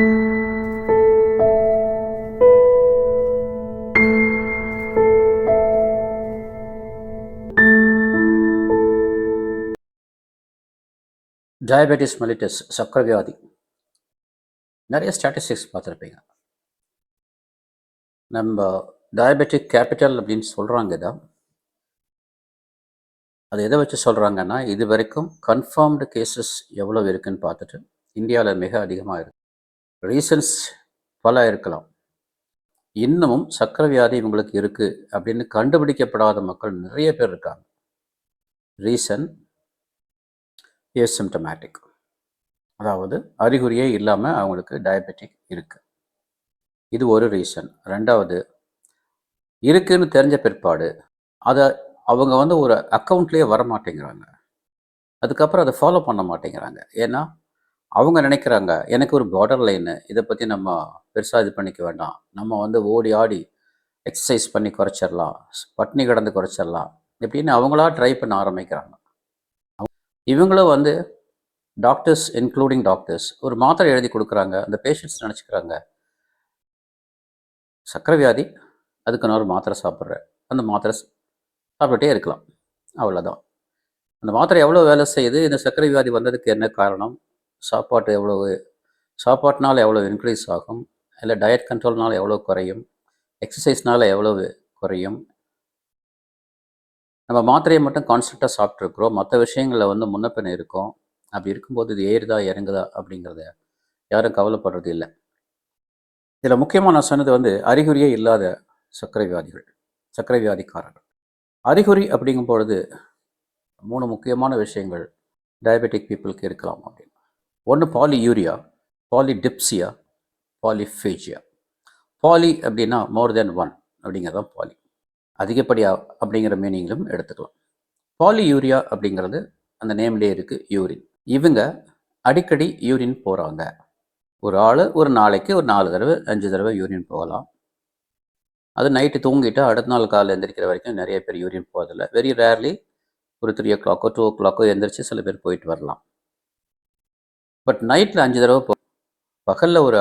Diabetes mellitus சக்கரை வியாதி நிறைய ஸ்டாட்டிஸ்டிக்ஸ் பார்த்துருப்பீங்க. நம்ம டயபெட்டிக் கேபிட்டல் அப்படின்னு சொல்கிறாங்க இதை. அது எதை வச்சு சொல்கிறாங்கன்னா இது வரைக்கும் கன்ஃபார்ம்டு கேசஸ் எவ்வளோ இருக்குன்னு பார்த்துட்டு இந்தியாவில் மிக அதிகமாக இருக்குது ரீசன்ஸ் பல இருக்கலாம். இன்னமும் சக்கரை வியாதி இவங்களுக்கு இருக்குது அப்படின்னு கண்டுபிடிக்கப்படாத மக்கள் நிறைய பேர் இருக்காங்க. ரீசன் ஏசிம்டமேட்டிக் அதாவது அறிகுறியே இல்லாமல் அவங்களுக்கு டயபெட்டிக் இருக்குது இது ஒரு ரீசன் ரெண்டாவது இருக்குன்னு தெரிஞ்ச பிற்பாடு அதை அவங்க வந்து ஒரு அக்கௌண்ட்லேயே வர மாட்டேங்கிறாங்க அதுக்கப்புறம் அதை ஃபாலோ பண்ண மாட்டேங்கிறாங்க. ஏன்னா அவங்க நினைக்கிறாங்க எனக்கு ஒரு பார்டர் லைனு இதை பற்றி நம்ம பெருசாக இது பண்ணிக்க வேண்டாம். நம்ம வந்து ஓடி ஆடி எக்ஸசைஸ் பண்ணி குறைச்சிடலாம் பட்னி கிடந்து குறைச்சிடலாம் இப்படின்னு அவங்களா ட்ரை பண்ண ஆரம்பிக்கிறாங்க. இவங்களும் வந்து டாக்டர்ஸ் இன்க்ளூடிங் டாக்டர்ஸ் ஒரு மாத்திரை எழுதி கொடுக்குறாங்க அந்த பேஷண்ட்ஸ் நினச்சிக்கிறாங்க சக்கரை வியாதி அதுக்கு நான் ஒரு மாத்திரை சாப்பிட்றேன். அந்த மாத்திரை சாப்பிட்டுட்டே இருக்கலாம் அவ்வளோதான் அந்த மாத்திரை எவ்வளோ வேலை செய்யுது இந்த சர்க்கரை வியாதி வந்ததுக்கு என்ன காரணம்? சாப்பாட்டு எவ்வளவு சாப்பாட்டினால் எவ்வளோ இன்க்ரீஸ் ஆகும் இல்லை டயட் கண்ட்ரோல்னால் எவ்வளோ குறையும் எக்ஸசைஸ்னால் எவ்வளவு குறையும். நம்ம மாத்திரையை மட்டும் கான்ஸ்டண்ட்டாக சாப்பிட்ருக்குறோம் மற்ற விஷயங்களில் வந்து முன்னப்பின் இருக்கும். அப்படி இருக்கும்போது இது ஏறுதா இறங்குதா அப்படிங்கிறத யாரும் கவலைப்படுறது இல்லை. இதில் முக்கியமாக நான் சொன்னது வந்து அறிகுறியே இல்லாத சர்க்கரை வியாதிகள் சர்க்கரை வியாதிக்காரர்கள் அறிகுறி அப்படிங்கும் பொழுது மூணு முக்கியமான விஷயங்கள் டயபெட்டிக் பீப்புளுக்கு இருக்கலாம் அப்படின்னு. ஒன்று polyuria polydipsia polyphagia poly அப்படின்னா மோர் தென் ஒன் அப்படிங்கிறது தான் பாலி அதிகப்படியா அப்படிங்கிற மீனிங்கிலும் எடுத்துக்கலாம். பாலி யூரியா அப்படிங்கிறது அந்த நேம்லேயே இருக்குது யூரின் இவங்க அடிக்கடி யூரின் போகிறாங்க ஒரு ஆள் ஒரு நாளைக்கு ஒரு நாலு தடவை அஞ்சு தடவை யூரின் போகலாம். அது நைட்டு தூங்கிட்டு அடுத்த நாள் காலையில் எந்திரிக்கிற வரைக்கும் நிறைய பேர் யூரின் போகிறதில்ல வெரி ரேர்லி ஒரு த்ரீ ஓ கிளாக்கோ டூ ஓ கிளாக்கோ எந்திரிச்சு சில பேர் போயிட்டு வரலாம். பட் நைட்டில் அஞ்சு தடவை போ பகலில் ஒரு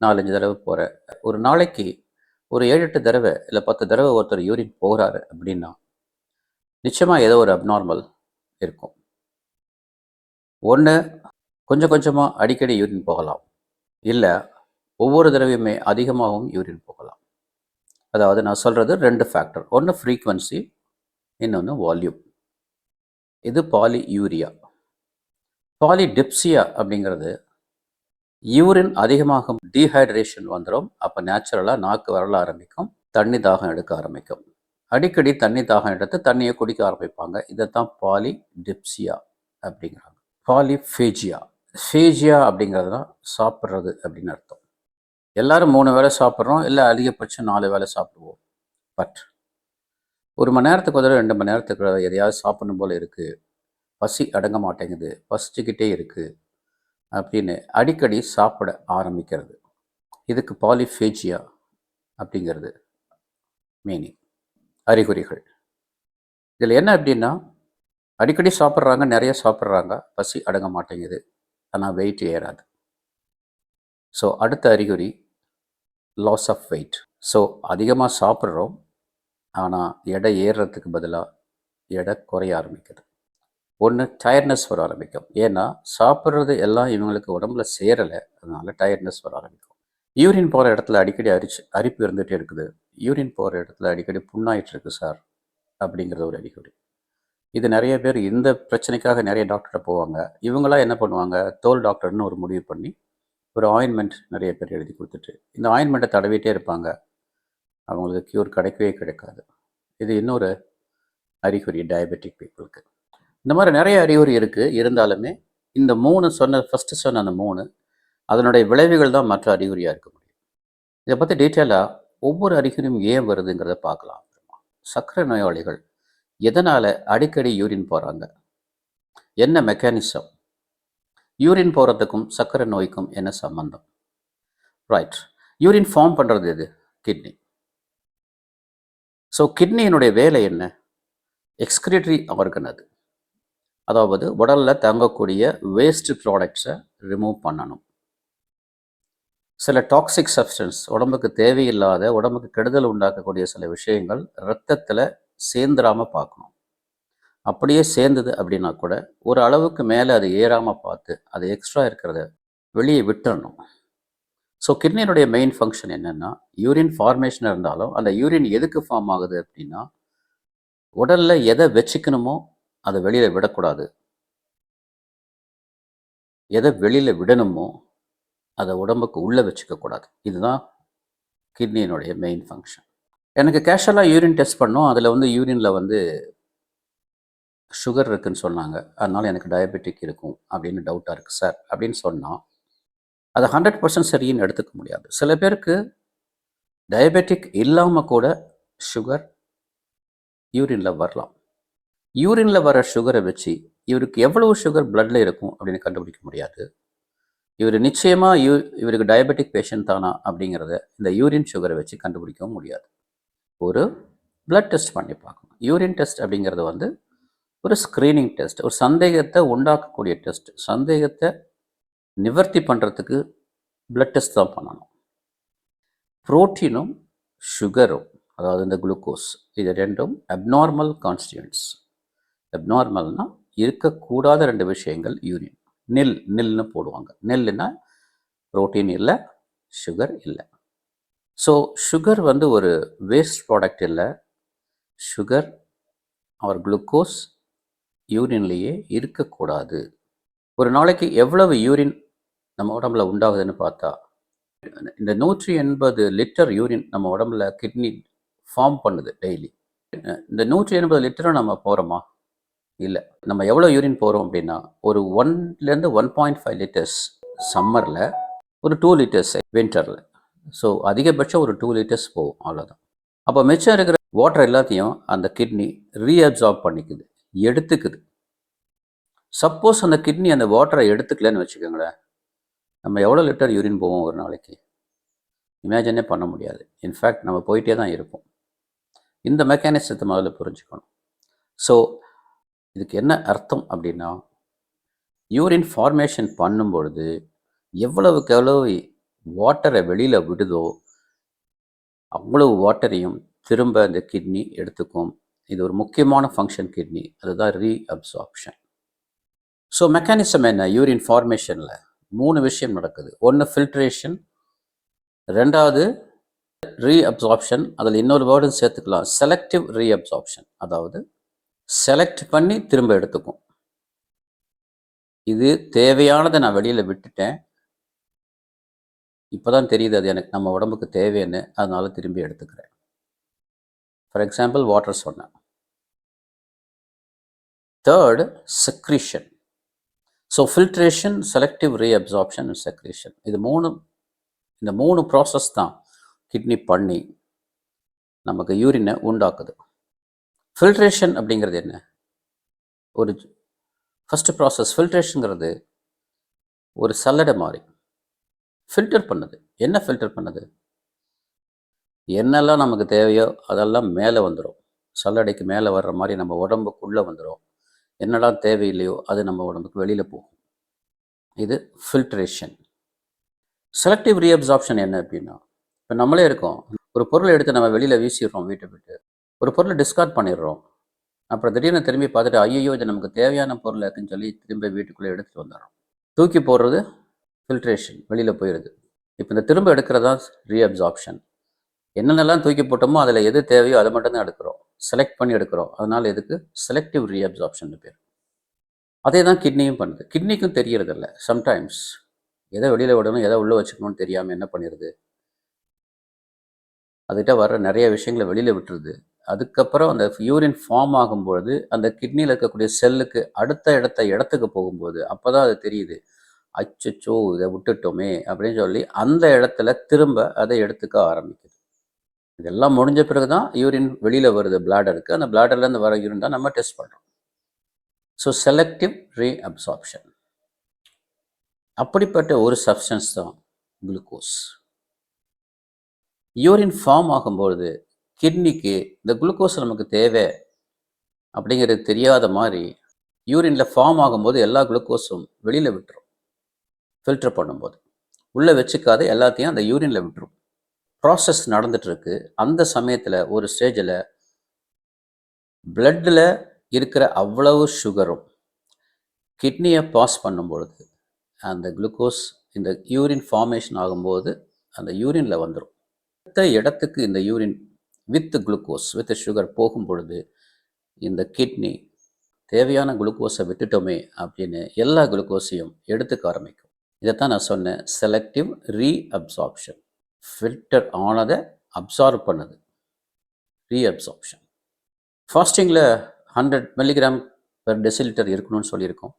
நாலஞ்சு தடவை போகிற ஒரு நாளைக்கு ஒரு ஏழு எட்டு தடவை இல்லை பத்து தடவை ஒருத்தர் யூரின் போகிறாரு அப்படின்னா நிச்சயமாக ஏதோ ஒரு அப்நார்மல் இருக்கும். ஒன்று கொஞ்சம் கொஞ்சமாக அடிக்கடி யூரின் போகலாம். இல்லை ஒவ்வொரு தடவையுமே அதிகமாகவும் யூரின் போகலாம். அதாவது நான் சொல்கிறது ரெண்டு ஃபேக்டர் ஒன்று ஃப்ரீக்வன்சி இன்னொன்று வால்யூம் இது பாலி யூரியா பாலிடிப்சியா அப்படிங்கிறது யூரின் அதிகமாகும் டீஹைட்ரேஷன் வந்துடும் அப்போ நேச்சுரலாக நாக்கு வரல ஆரம்பிக்கும் தண்ணி தாகம் எடுக்க ஆரம்பிக்கும். அடிக்கடி தண்ணி தாகம் எடுத்து தண்ணியை குடிக்க ஆரம்பிப்பாங்க. இதை தான் பாலி அப்படிங்கிறாங்க. பாலிஃபேஜியா. ஃபேஜியா அப்படிங்கிறது தான் சாப்பிட்றது அப்படின்னு அர்த்தம். எல்லாரும் மூணு வேளை சாப்பிட்றோம் இல்லை அதிகபட்சம் நாலு வேளை சாப்பிடுவோம். பட் ஒரு மணி நேரத்துக்கு ஒரு ரெண்டு மணி நேரத்துக்கு எதையாவது சாப்பிடணும் போல் இருக்குது பசி அடங்க மாட்டேங்குது பசிச்சுக்கிட்டே இருக்குது அப்படின்னு அடிக்கடி சாப்பிட ஆரம்பிக்கிறது. இதுக்கு பாலிஃபேஜியா அப்படிங்கிறது மீனிங் அறிகுறிகள். இதில் என்ன அப்படின்னா அடிக்கடி சாப்பிட்றாங்க நிறைய சாப்பிட்றாங்க பசி அடங்க மாட்டேங்குது ஆனால் வெயிட் ஏறாது. ஸோ அடுத்த அறிகுறி லாஸ் ஆஃப் வெயிட் ஸோ அதிகமாக சாப்பிட்றோம் ஆனால் எடை ஏறுறதுக்கு பதிலாக எடை குறைய ஆரம்பிக்குது. ஒன்று டயர்ட்னஸ் வர ஆரம்பிக்கும். ஏன்னா சாப்பிட்றது எல்லாம் இவங்களுக்கு உடம்புல சேரலை. அதனால டயர்ட்னஸ் வர ஆரம்பிக்கும். யூரின் போகிற இடத்துல அடிக்கடி அரிச்சு அரிப்பு இருந்துகிட்டே இருக்குது. யூரின் போகிற இடத்துல அடிக்கடி புண்ணாயிட்டு இருக்கு சார் அப்படிங்கிறது ஒரு அறிகுறி. இது நிறைய பேர் இந்த பிரச்சனைக்காக நிறைய டாக்டர்கிட்ட போவாங்க. இவங்களாம் என்ன பண்ணுவாங்க? தோல் டாக்டர்னு ஒரு முடிவு பண்ணி ஒரு ஆயின்மெண்ட் நிறைய பேர் எழுதி கொடுத்துட்டு இந்த ஆயின்மெண்ட்டை தடவிட்டே இருப்பாங்க. அவங்களுக்கு க்யூர் கிடைக்கவே கிடைக்காது. இது இன்னொரு அறிகுறி டயபெட்டிக் பீப்புளுக்கு இந்த மாதிரி நிறைய அறிகுறி இருக்குது இருந்தாலுமே இந்த மூணு சொன்ன ஃபஸ்ட்டு சொன்ன அந்த மூணு அதனுடைய விளைவுகள் தான் மற்ற அறிகுறியாக இருக்க முடியும். இதை பற்றி டீட்டெயிலாக ஒவ்வொரு அறிகுறியும் ஏன் வருதுங்கிறத பார்க்கலாம். சர்க்கரை நோயாளிகள் எதனால் அடிக்கடி யூரின் போகிறாங்க என்ன மெக்கானிசம் யூரின் போகிறதுக்கும் சர்க்கரை நோய்க்கும் என்ன சம்பந்தம்? ரைட் யூரின் ஃபார்ம் பண்ணுறது எது? கிட்னி ஸோ கிட்னியினுடைய வேலை என்ன? எக்ஸ்கிரிட்டரி ஆர்கன் அது. அதாவது உடலில் தங்கக்கூடிய வேஸ்ட் ப்ராடக்ட்ஸை ரிமூவ் பண்ணணும். சில டாக்ஸிக் சப்ஸ்டன்ஸ் உடம்புக்கு தேவையில்லாத உடம்புக்கு கெடுதல் உண்டாக்கக்கூடிய சில விஷயங்கள் ரத்தத்தில் சேர்ந்துடாமல் பார்க்கணும். அப்படியே சேர்ந்தது அப்படின்னா கூட ஒரு அளவுக்கு மேலே அது ஏறாமல் பார்த்து அது எக்ஸ்ட்ரா இருக்கிறத வெளியே விட்டுறணும். ஸோ கிட்னியினுடைய மெயின் ஃபங்க்ஷன் என்னென்னா யூரின் ஃபார்மேஷன் இருந்தாலும் அந்த யூரின் எதுக்கு ஃபார்ம் ஆகுது அப்படின்னா உடலில் எதை வச்சுக்கணுமோ அதை வெளியில் விடக்கூடாது. எதை வெளியில் விடணுமோ அதை உடம்புக்கு உள்ளே வச்சுக்கக்கூடாது இதுதான் கிட்னியினுடைய மெயின் ஃபங்க்ஷன் எனக்கு கேஷுவலாக யூரின் டெஸ்ட் பண்ணோம். அதில் வந்து யூரினில் வந்து சுகர் இருக்குன்னு சொன்னாங்க. அதனால் எனக்கு டயபெட்டிக் இருக்கும் அப்படின்னு டவுட்டாக இருக்குது சார் அப்படின்னு சொன்னால் அதை ஹண்ட்ரட் பர்சன்ட் சரின்னு எடுத்துக்க முடியாது. சில பேருக்கு டயபெட்டிக் இல்லாமல் கூட சுகர் யூரினில் வரலாம். யூரினில் வர சுகரை வச்சு இவருக்கு எவ்வளவு சுகர் பிளட்டில் இருக்கும் அப்படின்னு கண்டுபிடிக்க முடியாது. இவர் நிச்சயமாக யூ இவருக்கு டயபெட்டிக் பேஷண்ட் தானா அப்படிங்கிறத இந்த யூரின் சுகரை வச்சு கண்டுபிடிக்கவும் முடியாது. ஒரு பிளட் டெஸ்ட் பண்ணி பார்க்கணும். யூரின் டெஸ்ட் அப்படிங்கிறது வந்து ஒரு ஸ்க்ரீனிங் டெஸ்ட் ஒரு சந்தேகத்தை உண்டாக்கக்கூடிய டெஸ்ட் சந்தேகத்தை நிவர்த்தி பண்ணுறதுக்கு பிளட் டெஸ்ட் தான் பண்ணணும். புரோட்டீனும் சுகரும் அதாவது இந்த குளுக்கோஸ் இது ரெண்டும் அப்நார்மல் கான்ஸ்டியூன்ட்ஸ் அப்நார்மல்னா இருக்கக்கூடாத ரெண்டு விஷயங்கள் யூரின் நெல் நெல்னு போடுவாங்க. நெல்னா ப்ரோட்டீன் இல்லை சுகர் இல்லை. ஸோ சுகர் வந்து ஒரு வேஸ்ட் ப்ராடக்ட் இல்லை. சுகர் அவர் குளுக்கோஸ் யூரின்லேயே இருக்கக்கூடாது. ஒரு நாளைக்கு எவ்வளவு யூரின் நம்ம உடம்புல உண்டாகுதுன்னு பார்த்தா இந்த நூற்றி எண்பது லிட்டர் யூரின் நம்ம உடம்புல கிட்னி ஃபார்ம் பண்ணுது டெய்லி இந்த நூற்றி எண்பது லிட்டரும் நம்ம போகிறோமா இல்லை. நம்ம எவ்வளோ யூரின் போகிறோம் அப்படின்னா ஒரு ஒன்லேருந்து ஒன் பாயிண்ட் ஃபைவ் லிட்டர்ஸ் சம்மரில் ஒரு டூ லிட்டர்ஸ் வின்டரில் ஸோ அதிகபட்சம் ஒரு டூ லிட்டர்ஸ் போகும் அவ்வளோதான் அப்போ மிச்சம் இருக்கிற வாட்டர் எல்லாத்தையும் அந்த கிட்னி ரீஅப்சார்ப் பண்ணிக்குது எடுத்துக்குது. சப்போஸ் அந்த கிட்னி அந்த வாட்டரை எடுத்துக்கலன்னு வச்சுக்கோங்களேன் நம்ம எவ்வளோ லிட்டர் யூரின் போவோம் ஒரு நாளைக்கு? இமேஜினே பண்ண முடியாது. இன்ஃபேக்ட் நம்ம போயிட்டே தான் இருப்போம். இந்த மெக்கானிசத்தை முதல்ல புரிஞ்சுக்கணும். ஸோ இதுக்கு என்ன அர்த்தம் அப்படின்னா யூரின் ஃபார்மேஷன் பண்ணும் பொழுது எவ்வளவுக்கு எவ்வளவு வாட்டரை வெளியில் விடுதோ அவ்வளவு வாட்டரையும் திரும்ப அந்த கிட்னி எடுத்துக்கும். இது ஒரு முக்கியமான ஃபங்க்ஷன் கிட்னி அதுதான் ரீ அப்சார்ப்ஷன் ஸோ மெக்கானிசம் என்ன யூரின் ஃபார்மேஷனில் மூணு விஷயம் நடக்குது. ஒன்று ஃபில்ட்ரேஷன் ரெண்டாவது ரீ அப்சார்ப்ஷன் அதில் இன்னொரு வேர்டும் சேர்த்துக்கலாம். செலக்டிவ் ரீ அப்சார்ப்ஷன் அதாவது செலக்ட் பண்ணி திரும்ப எடுத்துக்கும். இது தேவையானதை நான் வெளியில் விட்டுட்டேன். இப்போ தான் தெரியுது அது எனக்கு நம்ம உடம்புக்கு தேவைன்னு அதனால திரும்பி எடுத்துக்கிறேன். ஃபார் எக்ஸாம்பிள் வாட்டர் சொன்னேன். Third secretion so filtration selective reabsorption and secretion இது மூணு இந்த மூணு ப்ராசஸ் தான். கிட்னி பண்ணி நமக்கு யூரினை உண்டாக்குது. ஃபில்ட்ரேஷன் அப்படிங்கிறது என்ன? ஒரு ஃபஸ்ட்டு ப்ராசஸ் ஃபில்ட்ரேஷனுங்கிறது ஒரு சல்லடை மாதிரி. ஃபில்டர் பண்ணுது. என்ன ஃபில்டர் பண்ணுது? என்னெல்லாம் நமக்கு தேவையோ அதெல்லாம் மேலே வந்துடும் சல்லடைக்கு மேலே வர்ற மாதிரி நம்ம உடம்புக்குள்ளே வந்துடும் என்னெல்லாம் தேவையில்லையோ அது நம்ம உடம்புக்கு வெளியில் போகும். இது ஃபில்ட்ரேஷன் செலக்டிவ் ரீஅப்சார்ப்ஷன் என்ன அப்படின்னா இப்போ நம்மளே இருக்கோம். ஒரு பொருளை எடுத்து நம்ம வெளியில் வீசிடுறோம் வீட்டை விட்டு. ஒரு பொருளை டிஸ்கார்ட் பண்ணிடுறோம். அப்புறம் திடீர்னு திரும்பி பார்த்துட்டு ஐயோ இது நமக்கு தேவையான பொருள் இருக்குன்னு சொல்லி திரும்ப வீட்டுக்குள்ளே எடுத்துகிட்டு வந்துடுறோம். தூக்கி போடுறது ஃபில்ட்ரேஷன் வெளியில் போயிடுது. இப்போ இந்த திரும்ப எடுக்கிறதா ரீஅப்சார்ப்ஷன் என்னென்னலாம் தூக்கி போட்டோமோ அதில் எது தேவையோ அதை மட்டும் தான் எடுக்கிறோம். செலக்ட் பண்ணி எடுக்கிறோம். அதனால் இதுக்கு செலக்டிவ் ரீஅப்சார்ப்ஷன் பேர். அதே தான் கிட்னியும் பண்ணுது. கிட்னிக்கும் தெரியறதில்ல. சம்டைம்ஸ் எதை வெளியில் விடணும் எதை உள்ளே வச்சுக்கணும்னு தெரியாமல் என்ன பண்ணிடுது? அதுகிட்ட வர்ற நிறைய விஷயங்களை வெளியில் விட்டுருது. அதுக்கப்புறம் அந்த யூரின் ஃபார்ம் ஆகும்பொழுது அந்த கிட்னியில் இருக்கக்கூடிய செல்லுக்கு அடுத்த இடத்த இடத்துக்கு போகும்போது அப்போ தான் அது தெரியுது. அச்சச்சோ இதை விட்டுட்டோமே அப்படின்னு சொல்லி அந்த இடத்துல திரும்ப அதை எடுத்துக்க ஆரம்பிக்குது. இதெல்லாம் முடிஞ்ச பிறகு தான் யூரின் வெளியில் வருது பிளாடருக்கு அந்த பிளாடர்லேருந்து வர யூரின் தான் நம்ம டெஸ்ட் பண்ணுறோம் ஸோ செலக்டிவ் ரீ அப்சார்ப்ஷன் அப்படிப்பட்ட ஒரு சப்ஸ்டன்ஸ் தான் குளுக்கோஸ் யூரின் ஃபார்ம் ஆகும்பொழுது கிட்னிக்கு இந்த குளுக்கோஸ் நமக்கு தேவை அப்படிங்கிறது தெரியாத மாதிரி யூரினில் ஃபார்ம் ஆகும்போது எல்லா குளுக்கோஸும் வெளியில் விட்டுரும். ஃபில்டர் பண்ணும்போது. உள்ளே வச்சுக்காத எல்லாத்தையும் அந்த யூரினில் விட்டுரும். ப்ராசஸ் நடந்துட்டுருக்கு. அந்த சமயத்தில் ஒரு ஸ்டேஜில் பிளட்டில் இருக்கிற அவ்வளவு சுகரும் கிட்னியை பாஸ் பண்ணும் பொழுது அந்த குளுக்கோஸ் இந்த யூரின் ஃபார்மேஷன் ஆகும்போது அந்த யூரினில் வந்துடும் அடுத்த இடத்துக்கு இந்த urine with glucose with sugar போகும் பொழுது இந்த கிட்னி தேவையான குளுக்கோஸை விட்டுட்டோமே அப்படின்னு எல்லா குளுக்கோஸையும் எடுத்துக்க ஆரம்பிக்கும். இதைத்தான் நான் சொன்னேன் செலக்டிவ் ரீஅப்சார்ப்ஷன் ஃபில்டர் ஆனதை அப்சார்ப் பண்ணுது. ரீஅப்சார்ப்ஷன் ஃபாஸ்டிங்கில் ஹண்ட்ரட் மில்லிகிராம் பெர் டெசிலிட்டர் இருக்கணும்னு சொல்லியிருக்கோம்.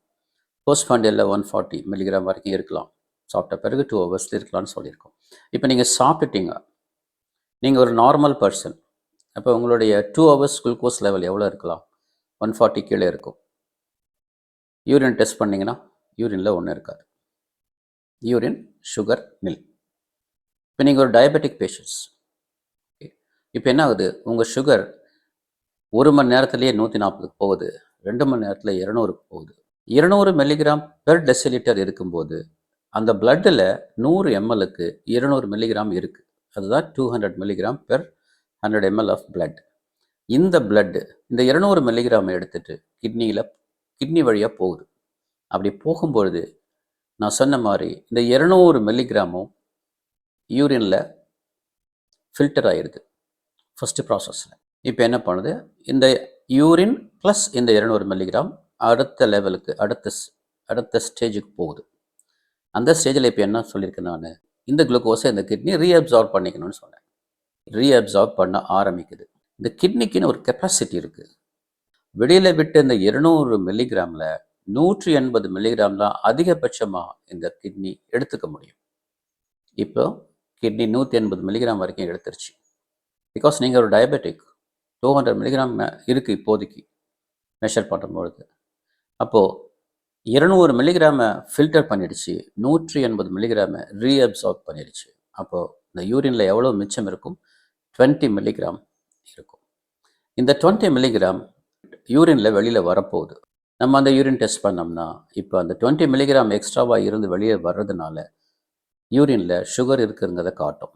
போஸ்ட் ஃபண்டில் ஒன் ஃபார்ட்டி மில்லிகிராம் வரைக்கும் இருக்கலாம். சாப்பிட்ட பிறகு டூ ஹவர்ஸில் இருக்கலாம்னு சொல்லியிருக்கோம். இப்போ நீங்கள் சாப்பிட்டுட்டீங்க நீங்கள் ஒரு நார்மல் பர்சன் அப்போ உங்களுடைய டூ ஹவர்ஸ் குளுக்கோஸ் லெவல் எவ்வளோ இருக்கலாம்? ஒன் ஃபார்ட்டி கீழே இருக்கும். யூரின் டெஸ்ட் பண்ணிங்கன்னா யூரினில் ஒன்றும் இருக்காது. யூரின் சுகர் மில் இப்போ நீங்கள் ஒரு டயபெட்டிக் பேஷண்ட்ஸ் இப்போ என்ன ஆகுது? உங்கள் சுகர் ஒரு மணி நேரத்துலேயே நூற்றி நாற்பதுக்கு போகுது. ரெண்டு மணி நேரத்தில் இரநூறுக்கு போகுது. இருநூறு மில்லிகிராம் பெர் டெசிலிட்டர் இருக்கும்போது அந்த பிளட்டில் நூறு எம்எல்லுக்கு இருநூறு மில்லிகிராம் இருக்குது அதுதான் two hundred milligram per hundred ML of blood இந்த பிளட்டு இந்த இருநூறு மில்லிகிராம் எடுத்துட்டு கிட்னியில் கிட்னி வழியாக போகுது. அப்படி போகும்பொழுது நான் சொன்ன மாதிரி இந்த இருநூறு மில்லிகிராமும் யூரினில் ஃபில்டர் ஆயிடுது ஃபஸ்ட்டு ப்ராசஸில் இப்போ என்ன பண்ணுது? இந்த யூரின் ப்ளஸ் இந்த இருநூறு மில்லிகிராம் அடுத்த லெவலுக்கு அடுத்த அடுத்த ஸ்டேஜுக்கு போகுது. அந்த ஸ்டேஜில் இப்போ என்ன சொல்லியிருக்கேன் நான்? இந்த குளுக்கோஸை இந்த கிட்னி ரீஅப்சார்ப் பண்ணிக்கணும்னு சொன்னேன். ரீஅப்சார்ப் பண்ண ஆரம்பிக்குது. இந்த கிட்னிக்குன்னு ஒரு கெப்பாசிட்டி இருக்குது வெளியில் விட்டு இந்த இருநூறு மில்லிகிராமில் நூற்றி எண்பது மில்லிகிராம் தான் அதிகபட்சமாக இந்த கிட்னி எடுத்துக்க முடியும். இப்போ கிட்னி நூற்றி எண்பது மில்லிகிராம் வரைக்கும் எடுத்துருச்சு. பிகாஸ் நீங்கள் ஒரு டயபெட்டிக் டூ ஹண்ட்ரட் மில்லிகிராம் இருக்குது இப்போதைக்கு. மெஷர் பண்ணும்பொழுது. அப்போது இருநூறு மில்லிகிராமை ஃபில்டர் பண்ணிடுச்சு. நூற்றி எண்பது மில்லிகிராமை ரீஅப்சார்ப் பண்ணிடுச்சு. அப்போது இந்த யூரினில் எவ்வளோ மிச்சம் இருக்கும்? 20 மில்லிகிராம் இருக்கும். இந்த 20 மில்லிகிராம் யூரினில் வெளியில் வரப்போகுது. நம்ம அந்த யூரின் டெஸ்ட் பண்ணோம்னா இப்போ அந்த 20 மில்லிகிராம் எக்ஸ்ட்ராவாக இருந்து வெளியே வர்றதுனால யூரினில் சுகர் இருக்குங்கிறத காட்டும்.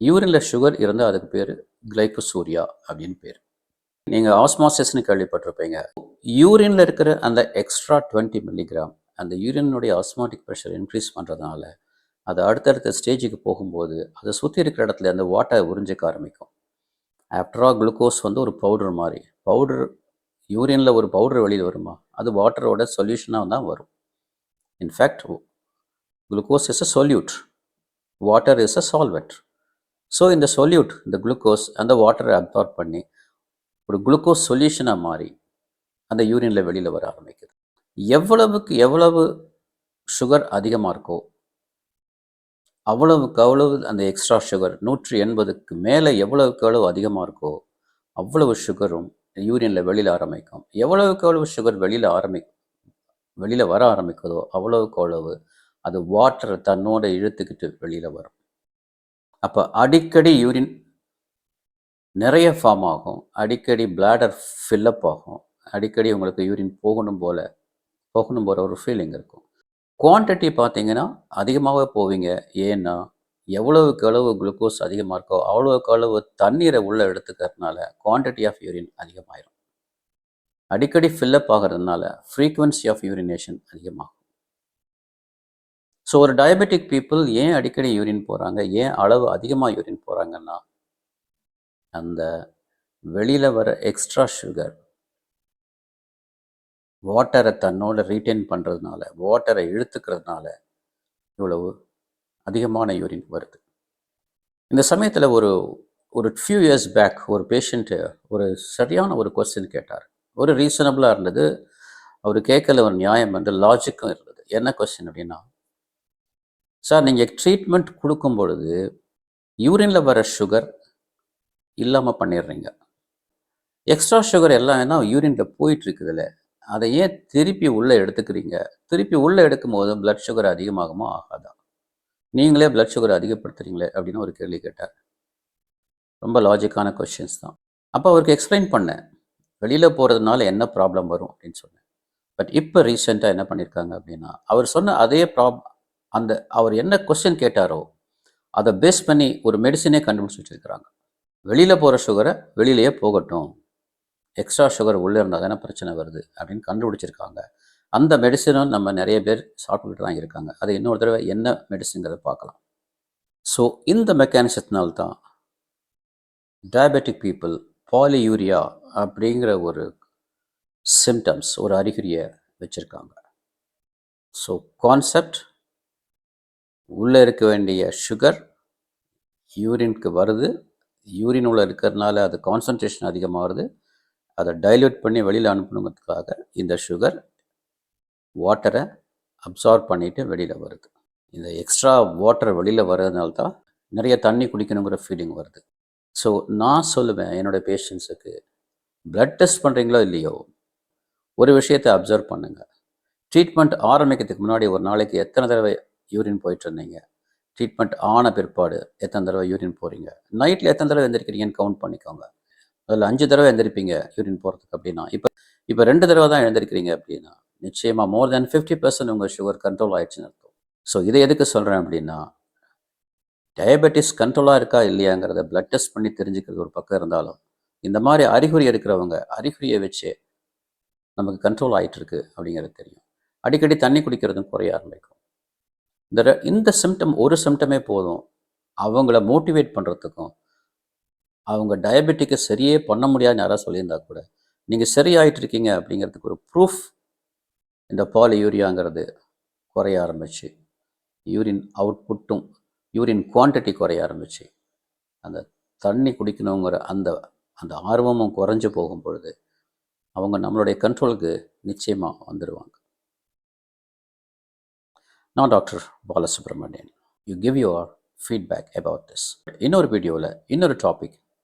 யூரினில் சுகர் இருந்தால் அதுக்கு பேர் கிளைக்கோசூரியா அப்படின்னு பேர். நீங்கள் ஆஸ்மாசிஸ்னு கேள்விப்பட்டிருப்பீங்க. யூரினில் இருக்கிற அந்த எக்ஸ்ட்ரா 20 மில்லிகிராம் அந்த யூரினுடைய ஆஸ்மாட்டிக் ப்ரெஷர் இன்க்ரீஸ் பண்ணுறதுனால அது அடுத்தடுத்த ஸ்டேஜுக்கு போகும்போது அதை சுற்றி இருக்கிற இடத்துல அந்த வாட்டரை உறிஞ்சிக்க ஆரம்பிக்கும். ஆஃப்டர் குளுக்கோஸ் வந்து ஒரு பவுடர் மாதிரி. பவுடர் யூரியனில் ஒரு பவுடர் வெளியில் வருமா? அது வாட்டரோட சொல்யூஷனாக தான் வரும். In fact glucose is a solute water is a solvent so இந்த சொல்யூட் இந்த குளுக்கோஸ் அந்த வாட்டரை அப்சார்ப் பண்ணி ஒரு குளுக்கோஸ் சொல்யூஷனாக மாறி அந்த யூரியனில் வெளியில் வர ஆரம்பிக்குது. எவ்வளவுக்கு எவ்வளவு சுகர் அதிகமாக இருக்கோ அவ்வளவுக்கு அவ்வளவு அந்த எக்ஸ்ட்ரா சுகர் நூற்றி எண்பதுக்கு மேலே எவ்வளவுக்கு எவ்வளவு அதிகமாக இருக்கோ அவ்வளவு சுகரும் யூரியனில் வெளியில் ஆரம்பிக்கும். எவ்வளவுக்கு எவ்வளவு சுகர் வெளியில் ஆரம்பி வெளியில் வர ஆரம்பிக்குதோ அவ்வளவுக்கு அவ்வளவு அது வாட்டரை தன்னோட இழுத்துக்கிட்டு வெளியில் வரும். அப்போ அடிக்கடி யூரின் நிறைய ஃபார்ம் ஆகும். அடிக்கடி பிளாடர் ஃபில்லப் ஆகும். அடிக்கடி உங்களுக்கு யூரின் போகணும் போல போகணும் போகிற ஒரு ஃபீலிங் இருக்கும். குவான்டிட்டி பார்த்தீங்கன்னா அதிகமாகவே போவீங்க. ஏன்னா எவ்வளவுக்கு அளவு குளுக்கோஸ் அதிகமாக இருக்கோ அவ்வளவுக்கு அளவு தண்ணீரை உள்ளே எடுத்துக்கிறதுனால குவான்டிட்டி ஆஃப் யூரின் அதிகமாயிரும். அடிக்கடி ஃபில்லப் ஆகிறதுனால ஃப்ரீக்குவென்சி ஆஃப் யூரினேஷன் அதிகமாகும். ஸோ ஒரு டயபெட்டிக் பீப்புள் ஏன் அடிக்கடி யூரின் போகிறாங்க ஏன் அளவு அதிகமாக யூரின் போகிறாங்கன்னா அந்த வெளியில் வர எக்ஸ்ட்ரா சுகர் வாட்டரை தன்னோட ரீட்டைன் பண்ணுறதுனால வாட்டரை இழுத்துக்கிறதுனால இவ்வளவு அதிகமான யூரின் வருது. இந்த சமயத்தில் ஒரு ஒரு ஃபியூ இயர்ஸ் பேக் ஒரு பேஷண்ட்டு ஒரு சரியான ஒரு கொஸ்டின் கேட்டார். ஒரு ரீசனபிளாக இருந்தது. அவர் கேட்கல ஒரு நியாயம் வந்து லாஜிக்கும் இருந்தது. என்ன கொஸ்டின் அப்படின்னா சார் நீங்கள் ட்ரீட்மெண்ட் கொடுக்கும் பொழுது யூரினில் வர சுகர் இல்லாமல் பண்ணிடுறீங்க. எக்ஸ்ட்ரா சுகர் எல்லாம் என்ன யூரினில் போயிட்டு இருக்குதுல்ல அதை ஏன் திருப்பி உள்ளே எடுத்துக்கிறீங்க. திருப்பி உள்ளே எடுக்கும் போது பிளட் சுகர் அதிகமாகுமோ? ஆகாதா? நீங்களே பிளட் சுகர் அதிகப்படுத்துறீங்களே அப்படின்னு ஒரு கேள்வி கேட்டார். ரொம்ப லாஜிக்கான கொஷின்ஸ் தான். அப்போ அவருக்கு எக்ஸ்பிளைன் பண்ணேன். வெளியில் போகிறதுனால என்ன ப்ராப்ளம் வரும் அப்படின்னு சொன்னேன். பட் இப்போ ரீசெண்டாக என்ன பண்ணியிருக்காங்க அப்படின்னா அவர் சொன்ன அதே ப்ராப் அந்த அவர் என்ன கொஸ்டின் கேட்டாரோ அதை பேஸ் பண்ணி ஒரு மெடிசனே கண்டுபிடிச்சி வச்சுருக்கிறாங்க. வெளியில் போகிற சுகரை வெளியிலேயே போகட்டும். எக்ஸ்ட்ரா சுகர் உள்ளே இருந்தால் தானே பிரச்சனை வருது அப்படின்னு கண்டுபிடிச்சிருக்காங்க. அந்த மெடிசனும் நம்ம நிறைய பேர் சாப்பிட்டுக்கிட்டு தான் இருக்காங்க. அது இன்னொரு தடவை என்ன மெடிசனுங்கிறத பார்க்கலாம். ஸோ இந்த மெக்கானிசத்தினால்தான் டயபெட்டிக் பீப்புள் பாலியூரியா அப்படிங்கிற ஒரு சிம்டம்ஸ் ஒரு அறிகுறியை வச்சுருக்காங்க. ஸோ கான்செப்ட் உள்ளே இருக்க வேண்டிய சுகர் யூரின்க்கு வருது. யூரின் உள்ளே இருக்கிறதுனால அது கான்சன்ட்ரேஷன் அதிகமாகுது. அதை டைல்யூட் பண்ணி வெளியில் அனுப்பணுங்கிறதுக்காக இந்த சுகர் வாட்டரை அப்சார்ப் பண்ணிவிட்டு வெளியில் வருது. இந்த எக்ஸ்ட்ரா வாட்டர் வெளியில் வர்றதுனால தான் நிறைய தண்ணி குடிக்கணுங்கிற ஃபீலிங் வருது. ஸோ நான் சொல்லுவேன் என்னோட பேஷண்ட்ஸுக்கு ப்ளட் டெஸ்ட் பண்ணுறீங்களோ இல்லையோ ஒரு விஷயத்தை அப்சர்வ் பண்ணுங்கள் ட்ரீட்மெண்ட் ஆரம்பிக்கிறதுக்கு முன்னாடி ஒரு நாளைக்கு எத்தனை தடவை யூரின் போயிட்டு இருந்தீங்க? ட்ரீட்மெண்ட் ஆன பிற்பாடு எத்தனை தடவை யூரின் போகிறீங்க நைட்டில் எத்தனை தடவை எழுந்திருக்கிறீங்கன்னு கவுண்ட் பண்ணிக்கோங்க. அதில் அஞ்சு தடவை எழுந்திருப்பீங்க யூரின் போகிறதுக்கு அப்படின்னா. இப்போ இப்போ ரெண்டு தடவை தான் எழுந்திருக்கிறீங்க அப்படின்னா நிச்சயமாக மோர் தென் ஃபிஃப்டி பர்சன்ட் உங்கள் சுகர் கண்ட்ரோல் ஆயிடுச்சுன்னு அர்த்தம். ஸோ இதை எதுக்கு சொல்கிறேன் அப்படின்னா டயபெட்டிஸ் கண்ட்ரோலாக இருக்கா இல்லையாங்கிறத பிளட் டெஸ்ட் பண்ணி தெரிஞ்சுக்கிறது ஒரு பக்கம் இருந்தாலும் இந்த மாதிரி அறிகுறி இருக்கிறவங்க அறிகுறியை வச்சு நமக்கு கண்ட்ரோல் ஆகிட்டு இருக்கு அப்படிங்கிறது தெரியும். அடிக்கடி தண்ணி குடிக்கிறதும் குறைய ஆரம்பிக்கும். இந்த இந்த சிம்டம் ஒரு சிம்டமே போதும். அவங்கள மோட்டிவேட் பண்ணுறதுக்கும் அவங்க டயபெட்டிக்கை சரியே பண்ண முடியாதுன்னு யாராவது சொல்லியிருந்தா கூட நீங்கள் சரியாயிட்டு இருக்கீங்க அப்படிங்கிறதுக்கு ஒரு ப்ரூஃப் இந்த பால் யூரியாங்கிறது குறைய ஆரம்பிச்சு. யூரின் அவுட்புட்டும் யூரின் குவான்டிட்டி குறைய ஆரம்பிச்சு. அந்த தண்ணி குடிக்கணுங்கிற அந்த அந்த ஆர்வமும் குறைஞ்சு போகும் பொழுது அவங்க நம்மளுடைய கண்ட்ரோலுக்கு நிச்சயமாக வந்துடுவாங்க நான் doctor Balasubramanian you give your feedback about this இன்னொரு வீடியோவில் இன்னொரு டாபிக்